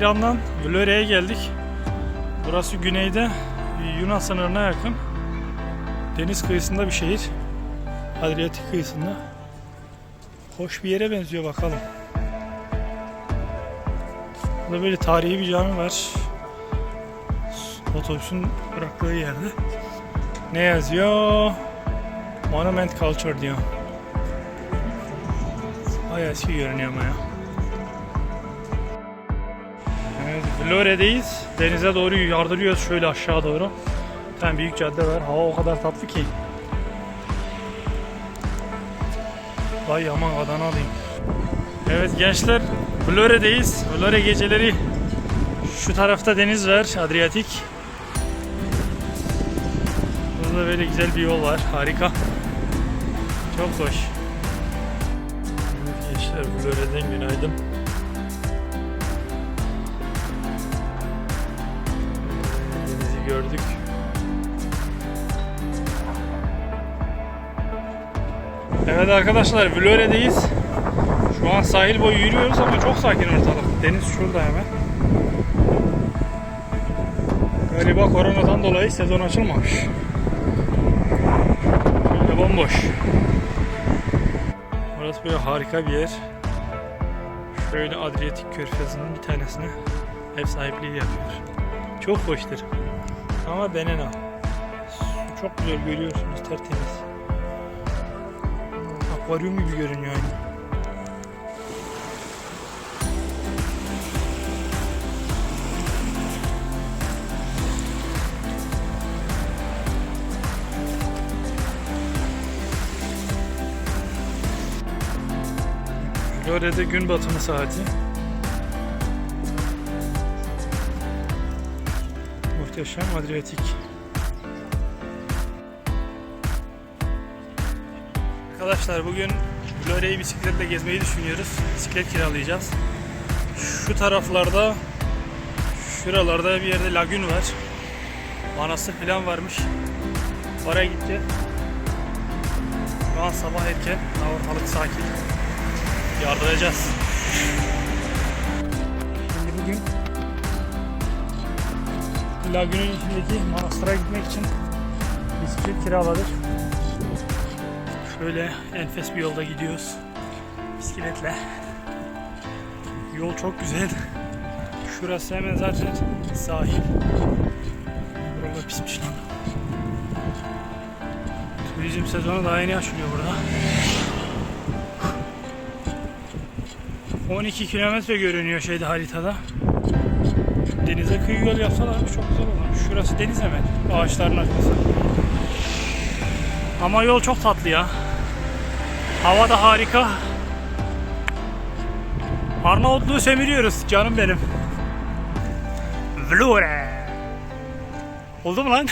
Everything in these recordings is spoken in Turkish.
İran'dan Vlöre'ye geldik. Burası güneyde Yunan sınırına yakın. Deniz kıyısında bir şehir. Adriyatik kıyısında. Hoş bir yere benziyor bakalım. Burada böyle tarihi bir cami var. Otobüsün bıraktığı yerde. Ne yazıyor? Monument Culture diyor. Bayağı eski görünüyor ama ya. Evet, Vlore'deyiz. Denize doğru yardırıyoruz şöyle aşağı doğru. Bir büyük cadde var. Hava o kadar tatlı ki. Vay aman Adana alayım. Evet gençler Vlore'deyiz. Vlore geceleri şu tarafta deniz var Adriyatik. Burada böyle güzel bir yol var. Harika. Çok hoş. Evet gençler Vlore'den günaydın. Gördük. Evet arkadaşlar Vlore'deyiz. Şu an sahil boyu yürüyoruz ama çok sakin ortalık. Deniz şurada hemen. Galiba koronadan dolayı sezon açılmamış. Şöyle bomboş. Burası böyle harika bir yer. Şöyle Adriyatik Körfezi'nin bir tanesine ev sahipliği yapıyor. Çok hoştur. Ama Benena. Su çok güzel görüyorsunuz tertemiz. Akvaryum gibi görünüyor aynı. Florya'da gün batımı saati. Muhteşem Adriyatik. Arkadaşlar bugün Florya'yı bisikletle gezmeyi düşünüyoruz. Bisiklet kiralayacağız. Şu taraflarda şuralarda bir yerde lagün var. Manastır falan varmış. Oraya gideceğiz. Şu an sabah erken. Ortalık sakin yardıracağız. Şimdi bugün lagünün içindeki manastıra gitmek için bisiklet kiraladık. Şöyle enfes bir yolda gidiyoruz bisikletle. Yol çok güzel. Şurası hemen zaten sahil. Buralar pismiş lan. Turizm sezonu daha yeni açılıyor burada. 12 kilometre görünüyor şeyde haritada. Denize kıyı yol yapsalar çok güzel olur. Şurası deniz hemen. Ağaçların arkası. Ama yol çok tatlı ya. Hava da harika. Arnavutluğu sömürüyoruz canım benim. Vlore. Oldu mu lan?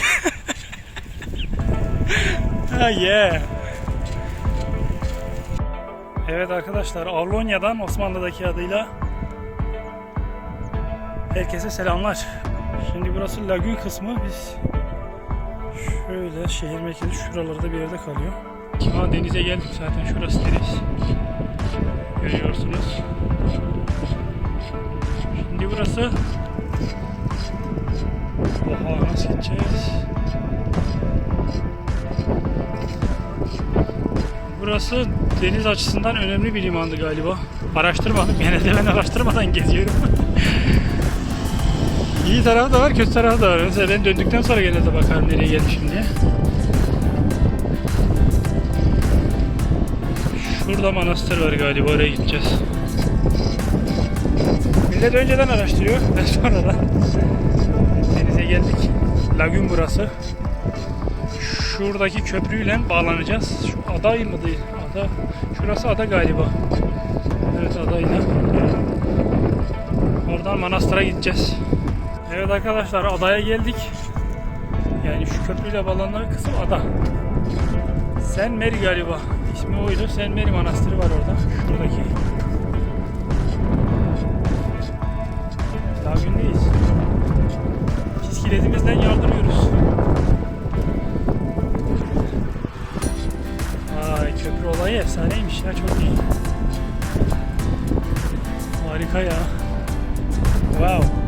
ha yeah. Evet arkadaşlar Avlonya'dan Osmanlı'daki adıyla herkese selamlar. Şimdi burası lagün kısmı. Biz şöyle şehir merkezi şuralarda bir yerde kalıyor. Şu an denize geldik zaten şurası deniz. Görüyorsunuz. Şimdi burası Oha nasıl gideceğiz? Burası deniz açısından önemli bir limandı galiba. Araştırmadım. Genelde ben araştırmadan geziyorum. İyi tarafı da var, kötü tarafı da var. Mesela ben döndükten sonra genelde bakarım nereye gelmişim diye. Şurada manastır var galiba, oraya gideceğiz. Millet önceden araştırıyor ve sonra da denize geldik. Lagün burası. Şuradaki köprüyle bağlanacağız. Şu ada mı değil? Ada. Şurası ada galiba. Evet adayla. Oradan manastıra gideceğiz. Evet arkadaşlar adaya geldik. Yani şu köprüyle bağlanan kısım ada. Sen Mary galiba. İsmi oydu. Sen Mary Manastırı var orada. Şuradaki. Lagündeyiz. Bisikletimizden yardırıyoruz. Vay köprü olayı efsaneymiş ya çok iyi. Harika ya. Wow.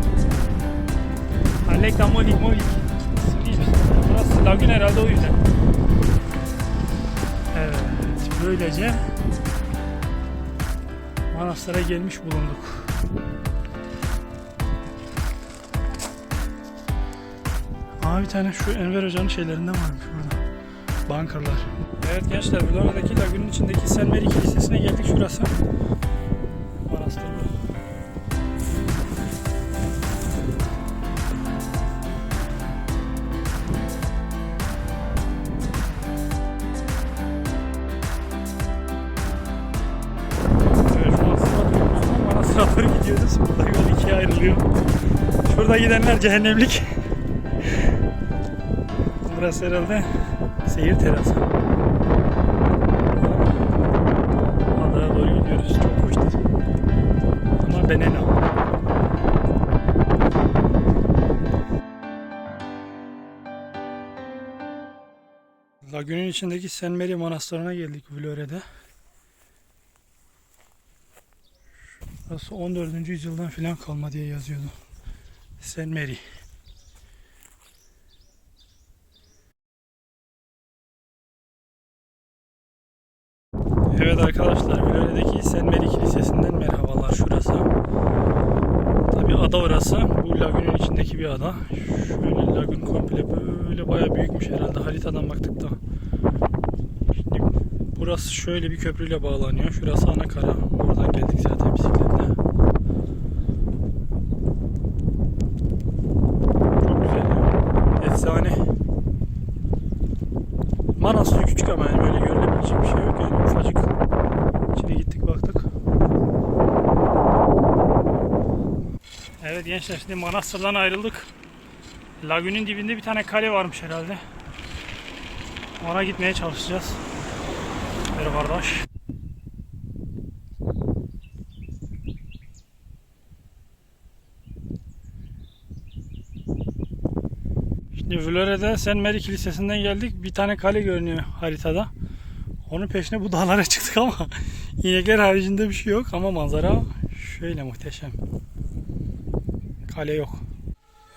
Aleka molik molik. Burası lagün herhalde o yüzden. Evet, böylece Manastır'a gelmiş bulunduk. Aa bir tane şu Enver Hoca'nın şeylerinden varmış burada. Bankerlar. Evet gençler, Vlora'daki lagünün içindeki Sen Mary Kilisesi'ne geldik şurası. Gidenler cehennemlik. Burası herhalde seyir terası. Adaya doğru gidiyoruz. Çok hoş. Ama Benena. Lagünün içindeki Sen Mary Manastırı'na geldik Vlore'de. Burası 14. yüzyıldan filan kalma diye yazıyordu. Sen Mary. Evet arkadaşlar Vlore'deki Sen Mary Kilisesi'nden merhabalar. Şurası. Tabi ada orası. Bu lagünün içindeki bir ada. Şöyle lagün komple böyle baya büyükmüş herhalde haritadan baktık da. Şimdi burası şöyle bir köprüyle bağlanıyor. Şurası ana kara. Oradan geldik zaten bisikletle. Çok güzel ya. Efsane. Manastır küçük ama yani böyle görülebilecek bir şey yok yani ufacık. İçine gittik baktık. Evet gençler şimdi Manastır'dan ayrıldık. Lagünün dibinde bir tane kale varmış herhalde. Ona gitmeye çalışacağız. Merhaba kardeş. Şimdi Vlore'de Sen Mary Kilisesi'nden geldik. Bir tane kale görünüyor haritada. Onun peşine bu dağlara çıktık ama inekler haricinde bir şey yok ama manzara şöyle muhteşem. Kale yok.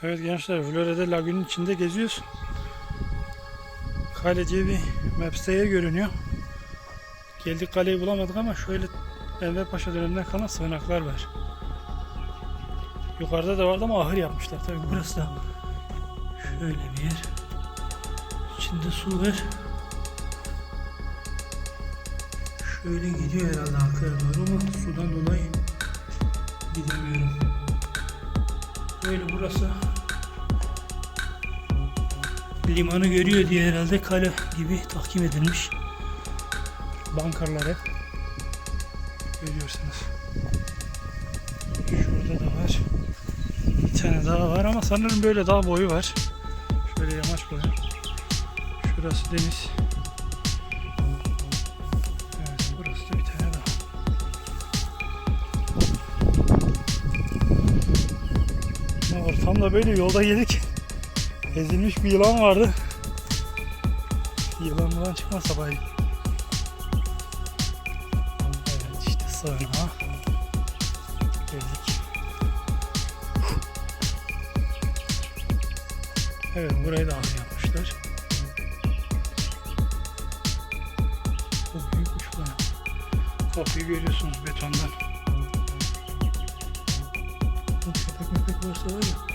Evet gençler Vlore'de lagünün içinde geziyoruz. Kale diye bir maps'te görünüyor. Geldik kaleyi bulamadık ama şöyle Enver Paşa döneminden kalan sığınaklar var. Yukarıda da vardı ama ahır yapmışlar. Tabii burası da şöyle bir yer. İçinde su var. Şöyle gidiyor herhalde arkaya doğru ama sudan dolayı gidemiyorum. Böyle burası limanı görüyor diye herhalde kale gibi tahkim edilmiş. Bankarlar hep. Görüyorsunuz. Şurada da var. Bir tane daha var ama sanırım böyle dağ boyu var. Şöyle yamaç boyu. Şurası deniz. Tam da böyle yolda geldik. Ezilmiş bir yılan vardı. Yılandan çıkmasa bari. Evet işte sığınağa geldik. Evet burayı da ahır yapmışlar. Çok büyükmüş bu. Kapıyı görüyorsunuz betondan. Bu Köpek möpek varsa var ya.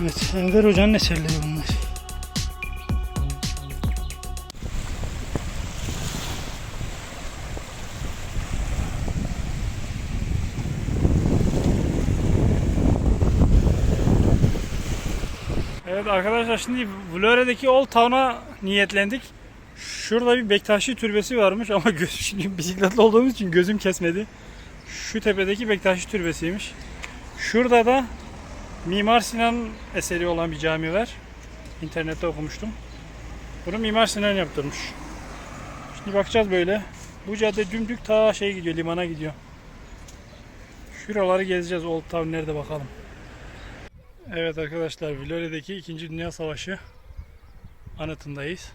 Evet, Enver Hoca'nın eserleri bunlar. Evet arkadaşlar şimdi Vlore'deki Old Town'a niyetlendik. Şurada bir Bektaşi türbesi varmış ama göz, şimdi bisikletli olduğumuz için gözüm kesmedi. Şu tepedeki Bektaşi türbesiymiş. Şurada da Mimar Sinan eseri olan bir cami var. İnternette okumuştum. Bunu Mimar Sinan yaptırmış. Şimdi bakacağız böyle. Bu cadde dümdük ta şey gidiyor, limana gidiyor. Şuraları gezeceğiz. Old Town nerede bakalım. Evet arkadaşlar, Vlore'deki 2. Dünya Savaşı anıtındayız.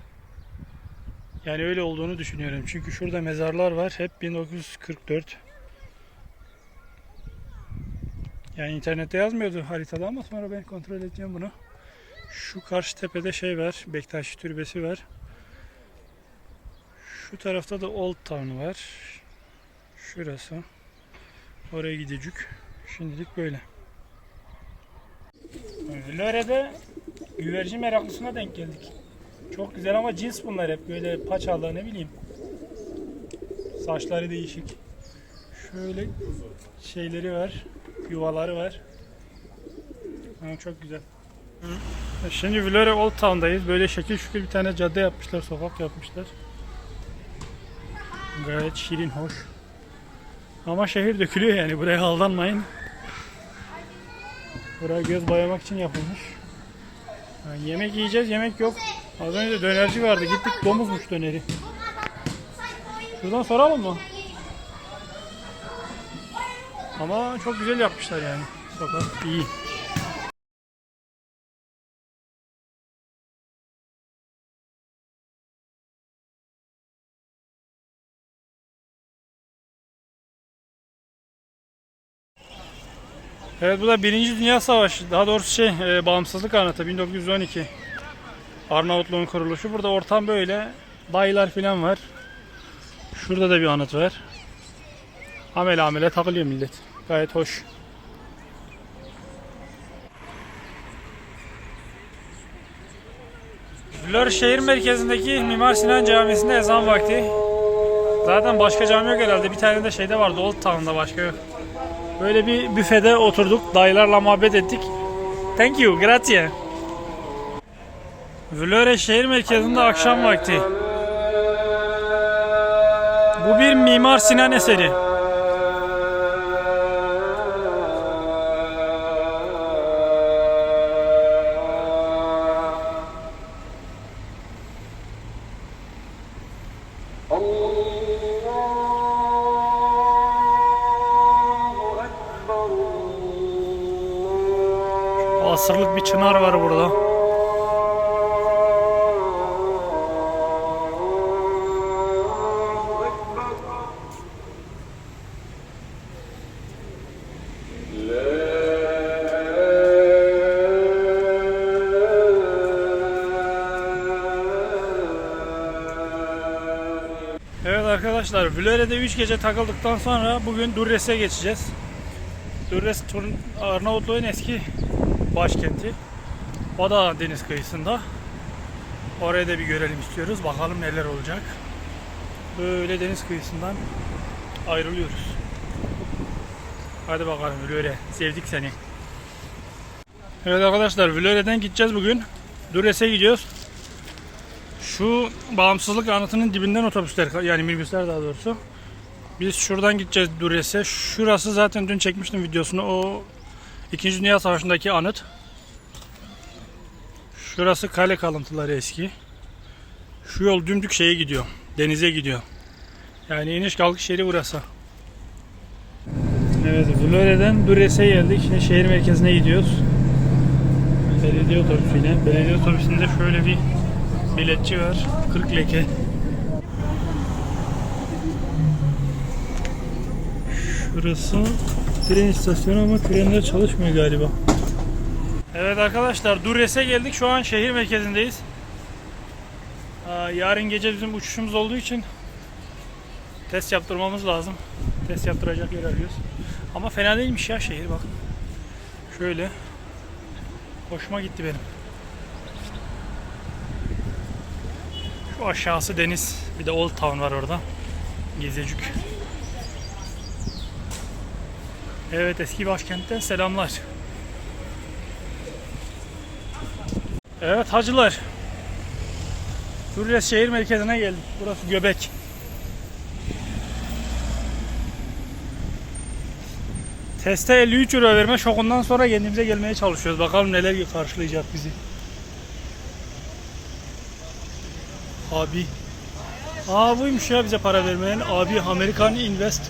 Yani öyle olduğunu düşünüyorum. Çünkü şurada mezarlar var. Hep 1944. Yani internette yazmıyordu haritada ama sonra ben kontrol edeceğim bunu. Şu karşı tepede şey var. Bektaşi Türbesi var. Şu tarafta da Old Town var. Şurası. Oraya gidecek. Şimdilik böyle. Lore'de güvercin meraklısına denk geldik. Çok güzel ama cins bunlar hep böyle paçalı ne bileyim. Saçları değişik. Şöyle şeyleri var. Yuvaları var. Ha, çok güzel. Şimdi Vlore Old Town'dayız. Böyle şekil şükür bir tane cadde yapmışlar, sokak yapmışlar. Gayet şirin, hoş. Ama şehir dökülüyor yani buraya aldanmayın. Buraya göz boyamak için yapılmış. Yani yemek yiyeceğiz, yemek yok. Az önce dönerci vardı, gittik domuzmuş döneri. Şuradan soralım mı? Ama çok güzel yapmışlar yani. Sokak iyi. Evet bu da Birinci Dünya Savaşı. Daha doğrusu şey e, bağımsızlık anıtı 1912. Arnavutluğun kuruluşu. Burada ortam böyle. Dayılar falan var. Şurada da bir anıt var. Amele amele takılıyor millet. Gayet hoş. Flör şehir merkezindeki Mimar Sinan Camisi'nde ezan vakti. Zaten başka cami yok herhalde. Bir tane de şeyde vardı Old Town'da başka yok. Böyle bir büfede oturduk. Dayılarla muhabbet ettik. Thank you, grazie. Vlore şehir merkezinde akşam vakti. Bu bir Mimar Sinan eseri. Arkadaşlar Vlöre'de 3 gece takıldıktan sonra bugün Durres'e geçeceğiz. Durres Arnavutluğun eski başkenti. O da deniz kıyısında. Oraya da bir görelim istiyoruz. Bakalım neler olacak. Böyle deniz kıyısından ayrılıyoruz. Hadi bakalım Vlöre. Sevdik seni. Evet arkadaşlar Vlöre'den gideceğiz bugün. Durres'e gidiyoruz. Şu bağımsızlık anıtının dibinden otobüsler yani minibüsler daha doğrusu. Biz şuradan gideceğiz Dures'e. Şurası zaten dün çekmiştim videosunu. O 2. Dünya Savaşı'ndaki anıt. Şurası kale kalıntıları eski. Şu yol dümdük şeye gidiyor. Denize gidiyor. Yani iniş kalkış yeri burası. Evet, Vlore'den Dures'e geldik. Şimdi şehir merkezine gidiyoruz. Belediye otobüsüyle. Belediye otobüsünde şöyle bir biletçi var. 40 leke. Şurası tren istasyonu ama trenler çalışmıyor galiba. Evet arkadaşlar Durres'e geldik. Şu an şehir merkezindeyiz. Yarın gece bizim uçuşumuz olduğu için test yaptırmamız lazım. Test yaptıracak yer arıyoruz. Ama fena değilmiş ya şehir bak. Şöyle. Hoşuma gitti benim. Şu aşağısı deniz. Bir de Old Town var orada. Gezecük. Evet eski başkentten selamlar. Evet hacılar. Durres şehir merkezine geldik. Burası Göbek. Teste 53 euro verme şokundan sonra kendimize gelmeye çalışıyoruz. Bakalım neler karşılayacak bizi. Abi. Aa buymuş ya bize para vermeyen abi Amerikan Invest.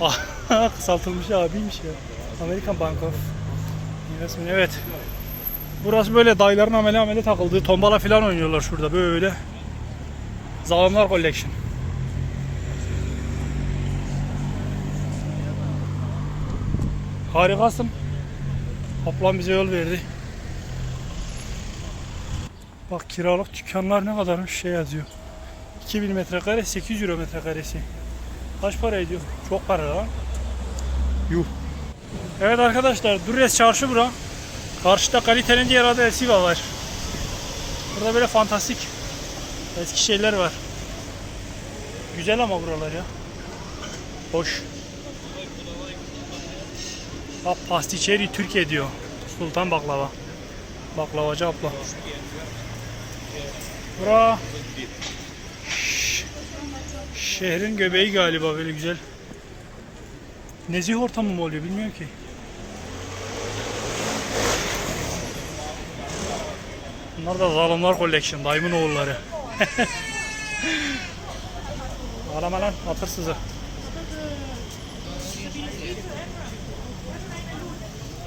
Kısaltılmış abiymiş ya. American Bank of Investment evet. Burası böyle dayıların amele amele takıldığı tombala falan oynuyorlar şurada böyle. Zalimler Collection. Harikasın. Ablam bize yol verdi. Bak kiralık dükkanlar ne kadarmış şey yazıyor. 2000 metrekare 800 euro metrekaresi. Kaç para ediyor? Çok para lan. Yuh. Evet arkadaşlar Durres çarşı bura. Karşıda kalitenin diğer adı Elsiva var. Burada böyle fantastik eski şeyler var. Güzel ama buralar ya. Hoş. Bak pasticeri Türkiye diyor. Sultan baklava. Baklavacı abla. Bura şehrin göbeği galiba böyle güzel. Nezih ortamı mı oluyor bilmiyorum ki. Bunlar da Zalimler Collection, dayımın oğulları. Ağlama lan, atır sizi.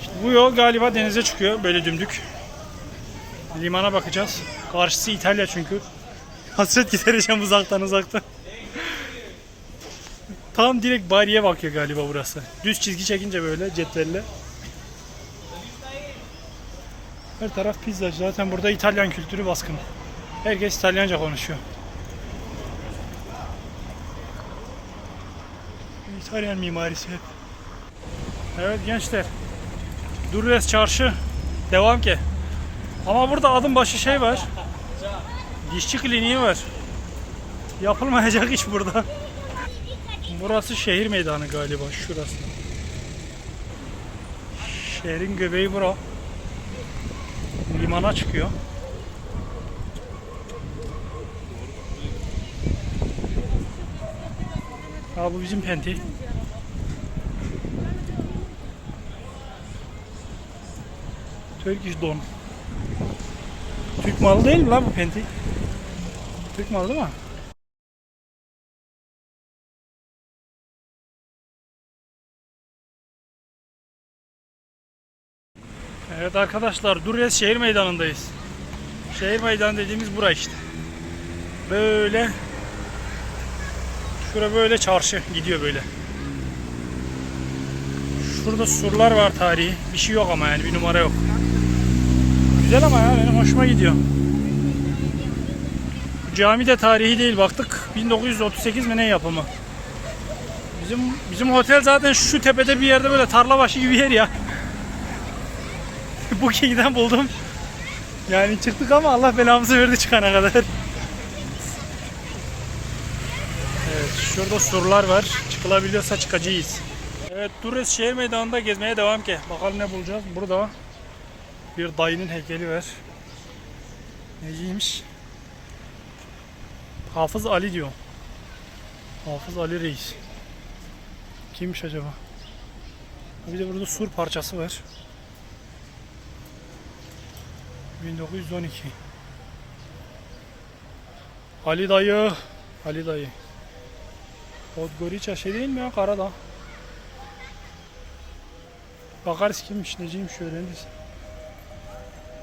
İşte bu yol galiba denize çıkıyor, böyle dümdük. Limana bakacağız. Karşısı İtalya çünkü. Hasret gidereceğim uzaktan uzaktan. Tam direkt Bari'ye bakıyor galiba burası. Düz çizgi çekince böyle cetvelle. Her taraf pizza. Zaten burada İtalyan kültürü baskın. Herkes İtalyanca konuşuyor. İtalyan mimarisi hep. Evet gençler. Durres Çarşı. Devam ki. Ama burada adım başı şey var. Dişçi kliniği var. Yapılmayacak iş burada. Burası şehir meydanı galiba şurası. Şehrin göbeği bura. Limana çıkıyor. Aa bu bizim penti. Turkish don. Türk malı değil mi lan bu penti? Türk malı değil mi? Evet arkadaşlar Durres şehir meydanındayız. Şehir meydanı dediğimiz bura işte. Böyle Şura böyle çarşı gidiyor böyle. Şurada surlar var tarihi. Bir şey yok ama yani bir numara yok. Güzel ama ya benim hoşuma gidiyor. Bu cami de tarihi değil baktık. 1938 mi ne yapımı. Bizim bizim otel zaten şu tepede bir yerde böyle tarla başı gibi yer ya. Booking'den buldum. Yani çıktık ama Allah belamızı verdi çıkana kadar. Evet şurada surlar var. Çıkılabiliyorsa çıkacağız. Evet Durres şehir meydanında gezmeye devam ki. Bakalım ne bulacağız. Burada bir dayının heykeli var. Neciymiş? Hafız Ali diyor. Hafız Ali Reis. Kimmiş acaba? Bir de burada sur parçası var. 1912. Ali dayı. Ali dayı. Podgorica şey değil mi ya Karadağ? Bakarız kimmiş neciymiş öğreniriz.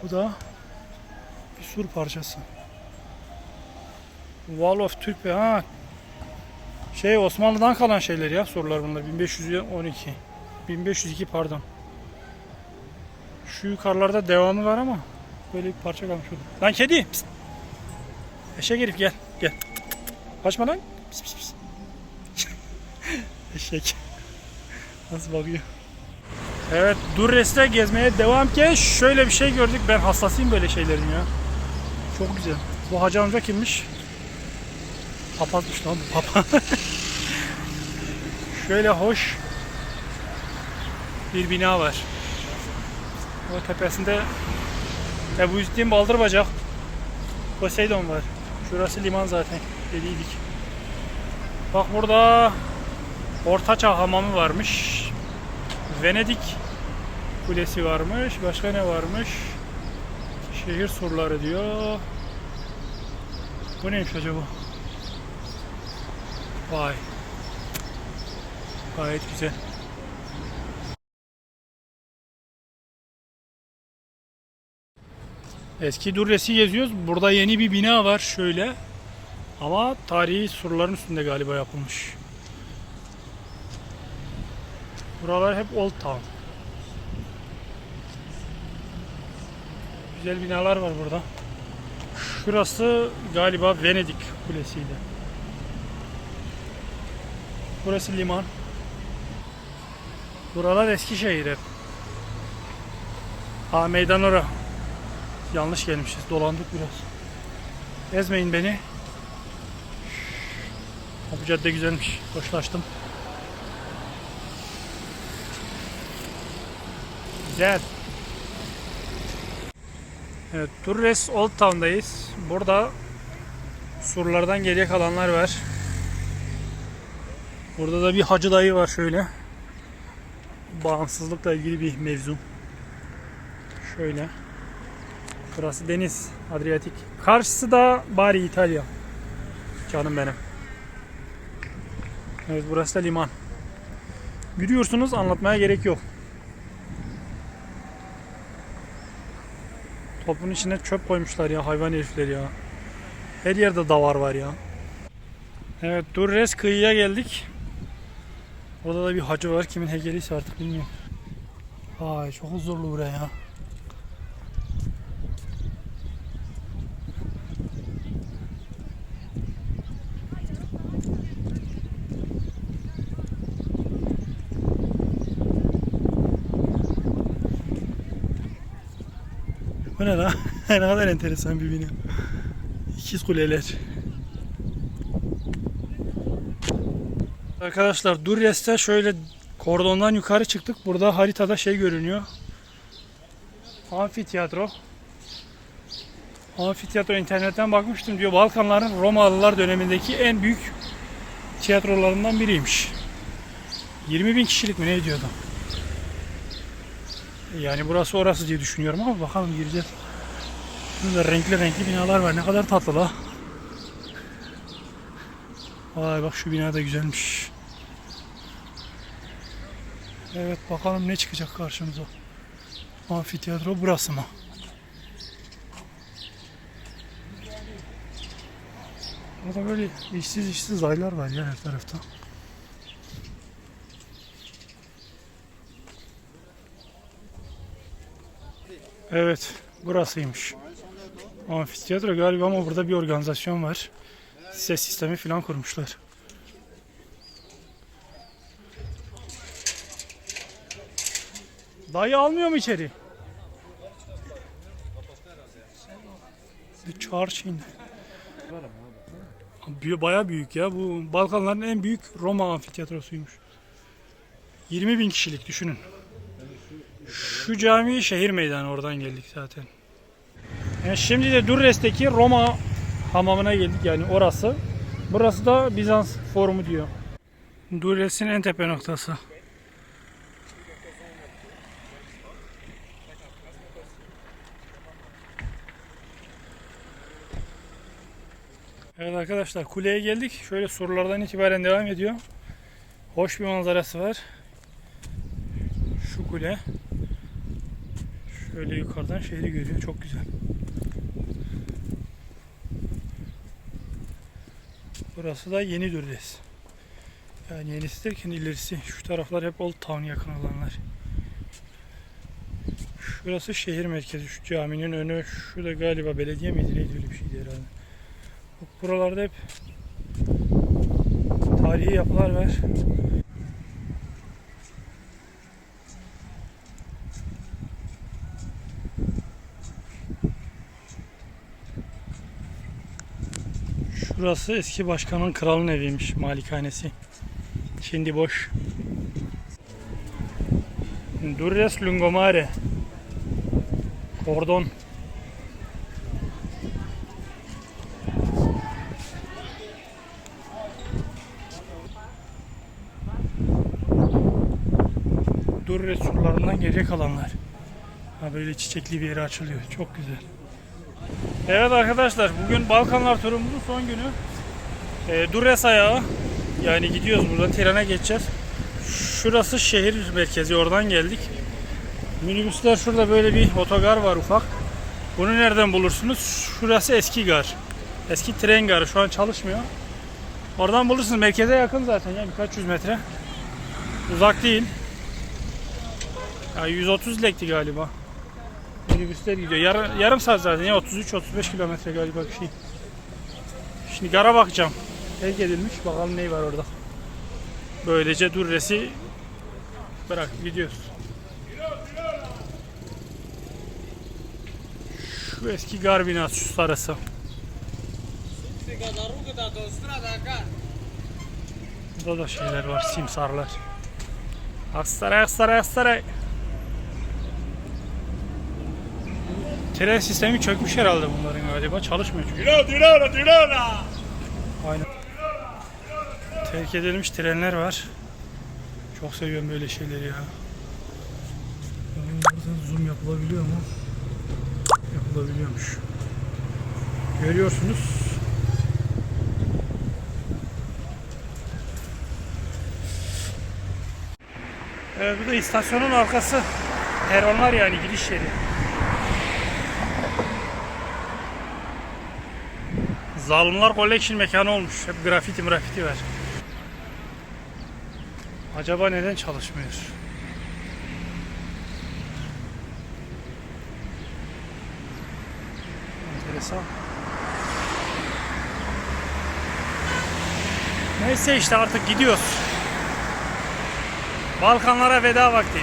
Bu da bir sur parçası. Wall of Türk ha. Şey Osmanlı'dan kalan şeyler ya sorular bunlar. 1512. 1502 pardon. Şu yukarılarda devamı var ama böyle bir parça kalmış orada. Lan kedi! Pist. Eşek herif gel. Gel. Kaçma lan. Pis pis pis. Eşek. Nasıl bakıyor? Evet Durres'te gezmeye devam ki şöyle bir şey gördük. Ben hassasıyım böyle şeylerin ya. Çok güzel. Bu hacı amca kimmiş? Papazmış lan bu papa. şöyle hoş bir bina var. O tepesinde Ebu Yüzdin Baldır Bacak Poseidon var. Şurası liman zaten dediydik. Bak burada Ortaçağ hamamı varmış. Venedik kulesi varmış. Başka ne varmış? Şehir surları diyor. Bu neymiş acaba? Vay. Gayet güzel. Eski Durres'i geziyoruz. Burada yeni bir bina var şöyle. Ama tarihi surların üstünde galiba yapılmış. Buralar hep Old Town. Güzel binalar var burada. Şurası galiba Venedik Kulesi'ydi. Burası liman. Buralar Eskişehir hep. Aa meydan ora. Yanlış gelmişiz. Dolandık biraz. Ezmeyin beni. Bu cadde güzelmiş. Hoşlaştım. Güzel. Evet, Turres Old Town'dayız. Burada surlardan geriye kalanlar var. Burada da bir hacı dayı var şöyle. Bağımsızlıkla ilgili bir mevzu. Şöyle. Burası deniz, Adriyatik. Karşısı da Bari İtalya. Canım benim. Evet burası da liman. Yürüyorsunuz anlatmaya gerek yok. Topun içine çöp koymuşlar ya hayvan herifler ya. Her yerde davar var ya. Evet Durres kıyıya geldik. Orada da bir hacı var. Kimin heykeliyse artık bilmiyorum. Ay çok huzurlu buraya ya. Ne lan? ne kadar enteresan bir bina. İkiz kuleler. Arkadaşlar Durres'te şöyle kordondan yukarı çıktık. Burada haritada şey görünüyor. Amfiteyatro. Amfiteyatro internetten bakmıştım diyor. Balkanların Romalılar dönemindeki en büyük tiyatrolarından biriymiş. 20 bin kişilik mi ne diyordu? Yani burası orası diye düşünüyorum ama bakalım gireceğiz. Burada renkli renkli binalar var. Ne kadar tatlı la. Vay bak şu bina da güzelmiş. Evet bakalım ne çıkacak karşımıza. Amfiteyatro burası mı? Burada böyle işsiz işsiz aylar var ya her tarafta. Evet, burasıymış. Amfiteyatro galiba ama burada bir organizasyon var. Ses sistemi falan kurmuşlar. Dayı almıyor mu içeri? Bir Bayağı büyük ya. Bu Balkanların en büyük Roma amfiteyatrosuymuş. 20 bin kişilik düşünün. Şu cami şehir meydanı oradan geldik zaten. Yani şimdi de Durres'teki Roma hamamına geldik yani orası. Burası da Bizans forumu diyor. Durres'in en tepe noktası. Evet arkadaşlar kuleye geldik. Şöyle sorulardan itibaren devam ediyor. Hoş bir manzarası var. Şu kule. Şöyle yukarıdan şehri görüyor. Çok güzel. Burası da Yeni Dürres. Yani yenisi derken ilerisi. Şu taraflar hep Old Town yakın olanlar. Şurası şehir merkezi. Şu caminin önü. Şurada galiba belediye miydi neydi öyle bir şeydi herhalde. Buralarda hep tarihi yapılar var. Şurası eski başkanın kralın eviymiş malikanesi. Şimdi boş. Durres Lungomare. Kordon. Durres surlarından geriye kalanlar. Ha böyle çiçekli bir yere açılıyor. Çok güzel. Evet arkadaşlar bugün Balkanlar turumuzun son günü. E, Durres ayağı. Yani gidiyoruz buradan trene geçeceğiz. Şurası şehir merkezi oradan geldik. Minibüsler şurada böyle bir otogar var ufak. Bunu nereden bulursunuz? Şurası eski gar. Eski tren garı şu an çalışmıyor. Oradan bulursunuz. Merkeze yakın zaten ya birkaç yüz metre. Uzak değil. Ya 130 lekti galiba. Minibüsler gidiyor. Yarım, yarım saat zaten ya 33-35 kilometre galiba bir şey. Şimdi gara bakacağım. Terk edilmiş. Bakalım ne var orada. Böylece Durres'i bırak gidiyoruz. Şu eski gar binası şu sarısı. Burada da şeyler var, simsarlar. Aksaray, Aksaray, Aksaray. Tren sistemi çökmüş herhalde bunların galiba. Çalışmıyor çünkü. Aynen. Terk edilmiş trenler var. Çok seviyorum böyle şeyleri ya. Buradan zoom yapılabiliyor mu? Yapılabiliyormuş. Görüyorsunuz. Evet, bu da istasyonun arkası. Peronlar yani giriş yeri. Zalimler Collection mekanı olmuş. Hep grafiti grafiti var. Acaba neden çalışmıyor? Enteresan. Neyse işte artık gidiyoruz. Balkanlara veda vakti.